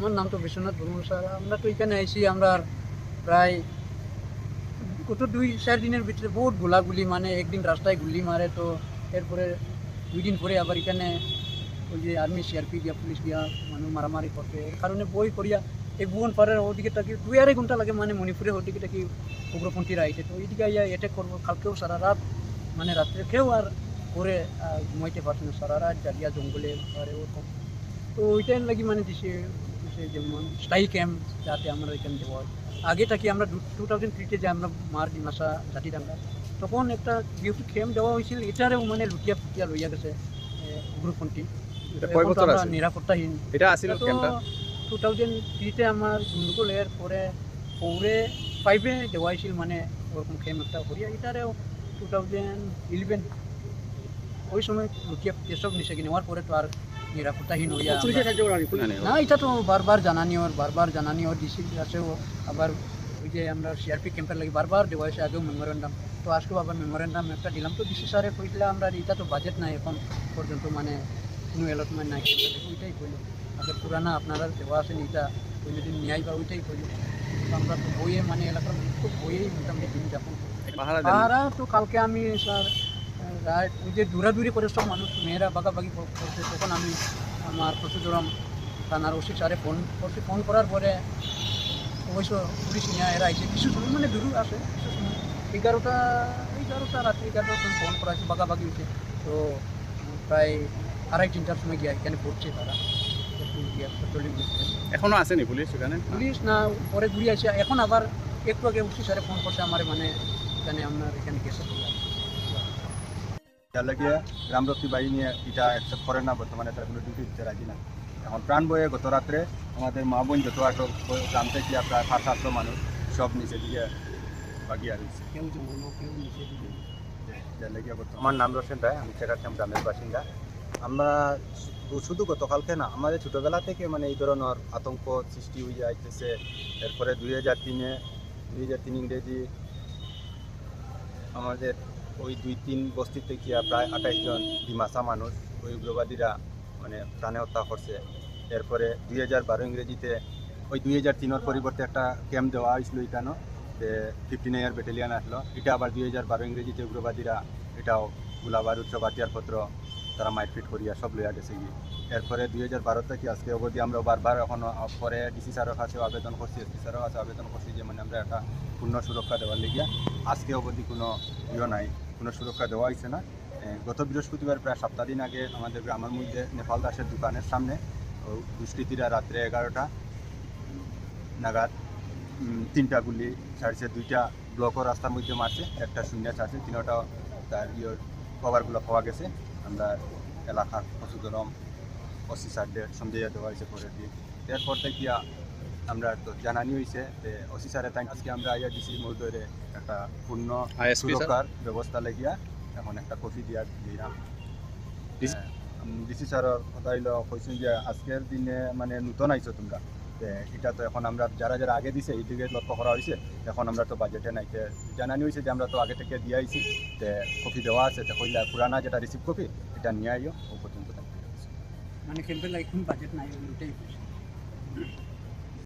আমার নাম তো বিশ্বনাথ বর্মন স্যার। আমরা তো এখানে আইসি আমরা প্রায় কত দুই, চার দিনের ভিতরে বহুত গোলাগুলি মানে একদিন রাস্তায় গুলি মারে তো, এরপরে দুই দিন পরে আবার এখানে ওই যে আর্মি সিআরপি দিয়া, পুলিশ দিয়া মানুষ মারামারি করবে এর কারণে বই করিয়া এই ভুবন পাড়ের ওদিকে তাকি দুই আড়াই ঘণ্টা লাগে মানে মণিপুরের ওদিকে তাকি উগ্রপন্থীরা আইছে। তো ওইদিকে আইয়া অ্যাটাক করব। কালকেও সারা রাত মানে রাত্রে কেউ আর করে ঘুমাইতে পারছে না। সারা রাত জালিয়া জঙ্গলে ওরকম। তো ওইটাই লাগি মানে দিছে যেমন স্থায়ী ক্যাম্প যাতে আমরা এখানে দেওয়া হয় আগে থাকি আমরা টু থাউজেন্ড থ্রিতে যে আমরা মার ডিমাসা জাতিডাঙ্গা তখন একটা যেহেতু ক্যাম্প দেওয়া হয়েছিল। এটারেও মানে লুটিয়া ফুটিয়া লইয়া গেছে আছে? নিরাপত্তাহীন এটা আসিল টু? থাউজেন্ড থ্রিতে আমার গন্ডগোল এর পরে ফোরে ফাইভে দেওয়া হয়েছিল মানে ওরকম ক্যাম্প একটা করিয়া। এটারেও টু থাউজেন্ড ইলেভেন ওই সময় লুটিয়া এসব নিষেধ নেওয়ার পরে তো আর নিরাপত্তাহীন হইয়া না এটা তো বারবার জানানি ওর বারবার জানানি ওর ডিসি আছেও আবার ওই যে আমরা সিআরপি ক্যাম্পের লাগে বারবার দেওয়া হয়েছে আগেও মেমোরেন্ডাম তো আজকেও আবার মেমোরেন্ডাম একটা দিলাম। তো ডিসি স্যারে কইলে আমরা এটা তো বাজেট নাই এখন পর্যন্ত মানে কোনো অ্যালটমেন্ট নাই। ওইটাই কইল। আগে পুরানা আপনারা দেওয়া আছেন এটা কইলে দিন নিয়াই বা ওইটাই কইল। তো আমরা তো বইয়ে মানে এলাকার তো বইয়েই মোটামুটি দিন যাপন পাহারা তো কালকে আমি স্যার রাত ওই যে দূরাদূরি করে সব মানুষ মেয়েরা বাগাবাগি কর- করছে। তখন আমি আমার প্রচুরম থানার ওসি স্যারে ফোন করছি। ফোন করার পরে অবশ্য পুলিশ নিয়ে এরা আইছে কিছু সময় মানে দূর আসে কিছু সময়। এগারোটা এগারোটা রাত্রি এগারোটার সময় ফোন করা হয়েছে বাগাবাগি হয়েছে। তো প্রায় আড়াই তিনটার সময় গিয়ে এখানে পড়ছে তারা। এখনও আসেনি পুলিশ এখানে পুলিশ না পরে ঘুরে আসে। এখন আবার একটু আগে উঠছি স্যারে ফোন করছে আমার মানে এখানে আপনার এখানে গেছে। লাগিয়ে গ্রামরক্ষী বাহিনী এটা অ্যাকসেপ্ট করে না বর্তমানে তারা কোনো ডিউটি দিতে রাজি না। এখন প্রাণ বয়ে গত রাত্রে আমাদের মা বোন যত আটক গ্রাম থেকে প্রায় সাত সাতশো মানুষ সব নিচে দিয়ে বাগিয়ে রয়েছে। কেউ জঙ্গল কেউ নিচে আমার নাম রোশন রায় আমি চেকারচাম গ্রামের বাসিন্দা। আমরা শুধু গতকালকে না আমাদের ছোটোবেলা থেকে মানে এই ধরনের আতঙ্ক সৃষ্টি হয়ে যাইতেছে। এরপরে দুই হাজার তিনে দুই হাজার তিন ইংরেজি আমাদের ওই দুই, তিন বস্তি থেকে প্রায় আঠাইশ জন ডিমাসা মানুষ, ওই উগ্রবাদীরা মানে প্রাণে হত্যা করছে। এরপরে দুই হাজার বারো ইংরেজিতে ওই দুই হাজার তিনের পরিবর্তে একটা ক্যাম্প দেওয়া হয়েছিল এখানেও, যে ফিফটিন ইয়ার ব্যাটালিয়ান আসলো। এটা আবার দুই হাজার বারো ইংরেজিতে উগ্রবাদীরা এটাও গোলাবারুদ সব হাতিয়ারপত্র তারা মাইটফিট করিয়া সব লইয়া গেছে কি এরপরে দুই হাজার বারো থেকে আজকে অবধি আমরা বারবার এখন পরে ডিসি স্যারের কাছেও আবেদন করছি, এসপি স্যারের কাছে আবেদন করছি যে মানে আমরা একটা পূর্ণ সুরক্ষা দেওয়ার লেগিয়া আজকে অবধি কোনো ইয়ে নাই, কোনো সুরক্ষা দেওয়া হয়েছে না। গত বৃহস্পতিবার প্রায় সপ্তাহ দিন আগে আমাদের গ্রামের মধ্যে নেপাল দাসের দোকানের সামনে দুষ্কৃতীরা রাত্রে এগারোটা নাগাদ তিনটা গুলি ছাড়ছে, দুইটা ব্লকও রাস্তার মধ্যে মারছে, একটা শূন্য ছাড়ছে তিনটা তার ইয়ে কভারগুলো পাওয়া গেছে। আমরা এলাকার পশুধরম অসি স্যারদের সন্দেহ দেওয়া হয়েছে পরে দিয়ে। এরপর থেকে আমরা তো জানানি হয়েছে যে অসি স্যারের তাই আজকে আমরা আইয়া ডিসি মহোদয়ের একটা পূর্ণ স্যার? সুরক্ষার ব্যবস্থা লাগিয়া এখন একটা কফি দিয়া দিলাম। ডিস- ডিসি স্যারের কথা হইল কইছেন যে আজকের দিনে মানে নতুন আইছো তোমরা। এটা তো এখন আমরা যারা যারা আগে দিছে এই দিকে লক্ষ্য করা হয়েছে এখন আমরা তো বাজেটে নাই। জানানি হয়েছে যে আমরা তো আগে থেকে দিয়ে আইছি তে কপি দেওয়া আছে তো কইলা পুরানা যেটা রিসিভ কপি এটা নিয়ে আইও ও পর্যন্ত। থাকবে। মানে ক্যাম্পের লাগে কোনো বাজেট নাই ওইটাই